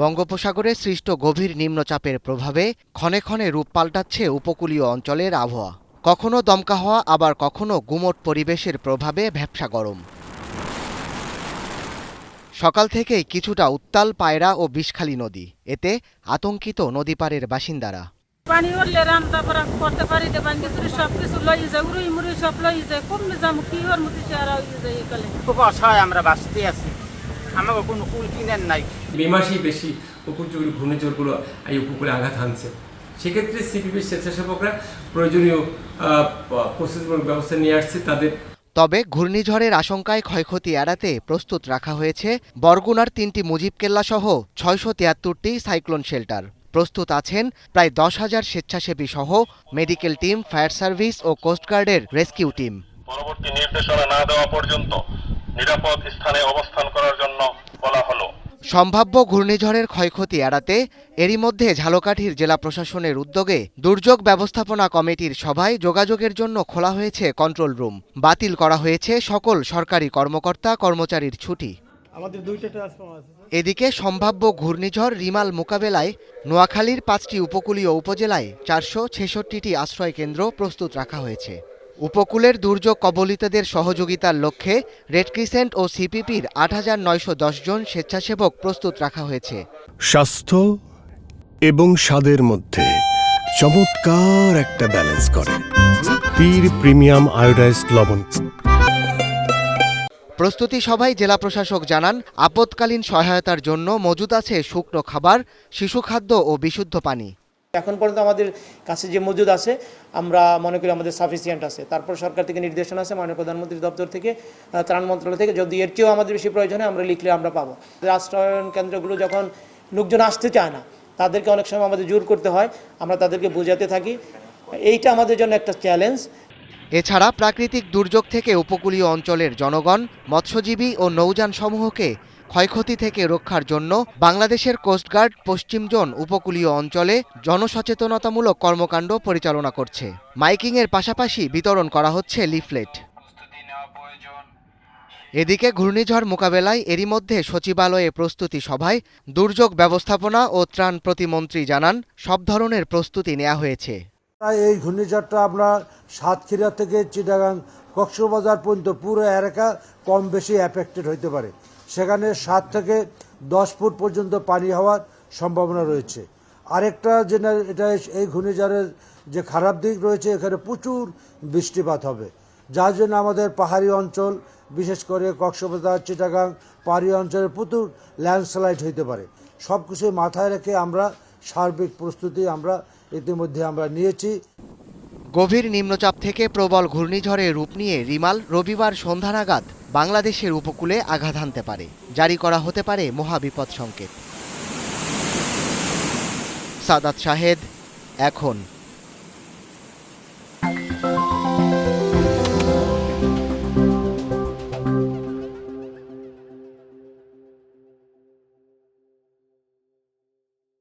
বঙ্গোপসাগরে সৃষ্ট গভীর নিম্নচাপের প্রভাবে ক্ষণে ক্ষণে রূপ পাল্টাচ্ছে উপকূলীয় অঞ্চলের আবহাওয়া। কখনো দমকা হওয়া আবার কখনো গুমট পরিবেশের প্রভাবে ভ্যাপসা গরম। সকাল থেকেই কিছুটা উত্তাল পায়রা ও বিষখালী নদী। এতে আতঙ্কিত নদীপাড়ের বাসিন্দারা। পানি করতে পারি সব কিছু লই যায় সব লই যায় কমে যাম কি ওর মধ্যে চেহারা হয়ে যায় একালে। খুব অসহায় আমরা বাঁচতে আছি। আমাকে কোনো কুল কিনেন নাই। মে মাসেই বেশি উপকূল ঘূর্ণিঝড়গুলো এই উপকূলে আঘাত হানছে। সেক্ষেত্রে সিপিবি স্বেচ্ছাসেবকরা প্রয়োজনীয় প্রস্তুতিমূলক ব্যবস্থা নিয়ে আসছে তাদের। তবে ঘূর্ণিঝড়ের আশঙ্কায় ক্ষয়ক্ষতি এড়াতে প্রস্তুত রাখা হয়েছে বরগুনার তিনটি মুজিব কেল্লা সহ ছয়শো তিয়াত্তরটি সাইক্লোন শেল্টার। প্রস্তুত আছেন প্রায় দশ হাজার স্বেচ্ছাসেবী সহ মেডিকেল টিম ফায়ার সার্ভিস ও কোস্টগার্ডের রেস্কিউ টিম। পরবর্তী নির্দেশনা না দেওয়া পর্যন্ত নিরাপদ স্থানে অবস্থান করার জন্য সম্ভাব্য ঘূর্ণিঝড়ের ক্ষয়ক্ষতি এড়াতে এরই মধ্যে ঝালকাঠির জেলা প্রশাসনের উদ্যোগে দুর্যোগ ব্যবস্থাপনা কমিটির সভায় যোগাযোগের জন্য খোলা হয়েছে কন্ট্রোল রুম বাতিল করা হয়েছে সকল সরকারি কর্মকর্তা কর্মচারীর ছুটি। এদিকে সম্ভাব্য ঘূর্ণিঝড় রিমাল মোকাবেলায় নোয়াখালীর পাঁচটি উপকূলীয় উপজেলায় চারশো ছেষট্টিটি আশ্রয়কেন্দ্র প্রস্তুত রাখা হয়েছে। উপকূলের দুর্যোগ কবলিতদের সহযোগিতার লক্ষ্যে রেড ক্রিসেন্ট ও সিপিপির আট হাজার নয়শো জন স্বেচ্ছাসেবক প্রস্তুত রাখা হয়েছে। স্বাস্থ্য এবং স্বাদের মধ্যে চমৎকার একটা ব্যালেন্স করে। পীর প্রিমিয়াম আয়োডাইজড লবণ। প্রস্তুতি সভায় জেলা প্রশাসক জানান আপৎকালীন সহায়তার জন্য মজুদ আছে শুকনো খাবার শিশু খাদ্য ও বিশুদ্ধ পানি। এখন পর্যন্ত আমাদের কাছে যে মজুদ আছে, আমরা মনে করি আমাদের সাফিসিয়েন্ট আছে। তারপর সরকার থেকে নির্দেশনা আছে মাননীয় প্রধানমন্ত্রী দপ্তর থেকে ত্রাণ মন্ত্রণালয় থেকে, যদি এর চেয়েও আমাদের বেশি প্রয়োজন হয়, আমরা লিখলে আমরা পাবো। আশ্রয়ন কেন্দ্রগুলো যখন লোকজন আসতে চায় না, তাদেরকে অনেক সময় আমাদের জোর করতে হয়, আমরা তাদেরকে বোঝাতে থাকি। এইটা আমাদের জন্য একটা চ্যালেঞ্জ এছাড়া প্রাকৃতিক দুর্যোগ থেকে উপকূলীয় অঞ্চলের জনগণ, মৎস্যজীবী ও নৌযান সমূহকে ক্ষয়ক্ষতি থেকে রক্ষার জন্য বাংলাদেশের কোস্টগার্ড পশ্চিম জোন উপকূলীয় অঞ্চলে জনসচেতনতামূলক কর্মকাণ্ড পরিচালনা করছে। মাইকিংয়ের পাশাপাশি বিতরণ করা হচ্ছে লিফলেট। এদিকে ঘূর্ণিঝড় মোকাবেলায় এরই মধ্যে সচিবালয়ে প্রস্তুতি সভায় দুর্যোগ ব্যবস্থাপনা ও ত্রাণ প্রতিমন্ত্রী জানান, সব ধরনের প্রস্তুতি নেওয়া হয়েছে। এই ঘূর্ণিঝড়টা আমরা সাতক্ষীরা থেকে চিটাগাং কক্সবাজার পর্যন্ত পুরো এলাকা কম বেশি অ্যাফেক্টেড হইতে পারে। সেখানে সাত থেকে দশ ফুট পর্যন্ত পানি হওয়ার সম্ভাবনা রয়েছে। আরেকটা যেটা, এটা এই ঘূর্ণিঝড়ের যে খারাপ দিক রয়েছে, এখানে প্রচুর বৃষ্টিপাত হবে। যার জন্য আমাদের পাহাড়ি অঞ্চল, বিশেষ করে কক্সবাজার, চিটাগাং, পাহাড়ি অঞ্চলে প্রচুর ল্যান্ডস্লাইড হইতে পারে। সব কিছু মাথায় রেখে আমরা সার্বিক প্রস্তুতি আমরা ইতিমধ্যে আমরা নিয়েছি। গভীর নিম্নচাপ থেকে প্রবল ঘূর্ণিঝড়ে রূপ নিয়ে রিমাল রবিবার সন্ধ্যা নাগাদ বাংলাদেশের উপকূলে আঘাত হানতে পারে। জারি করা হতে পারে মহাবিপদ সংকেত। সাদাত শাহেদ এখন।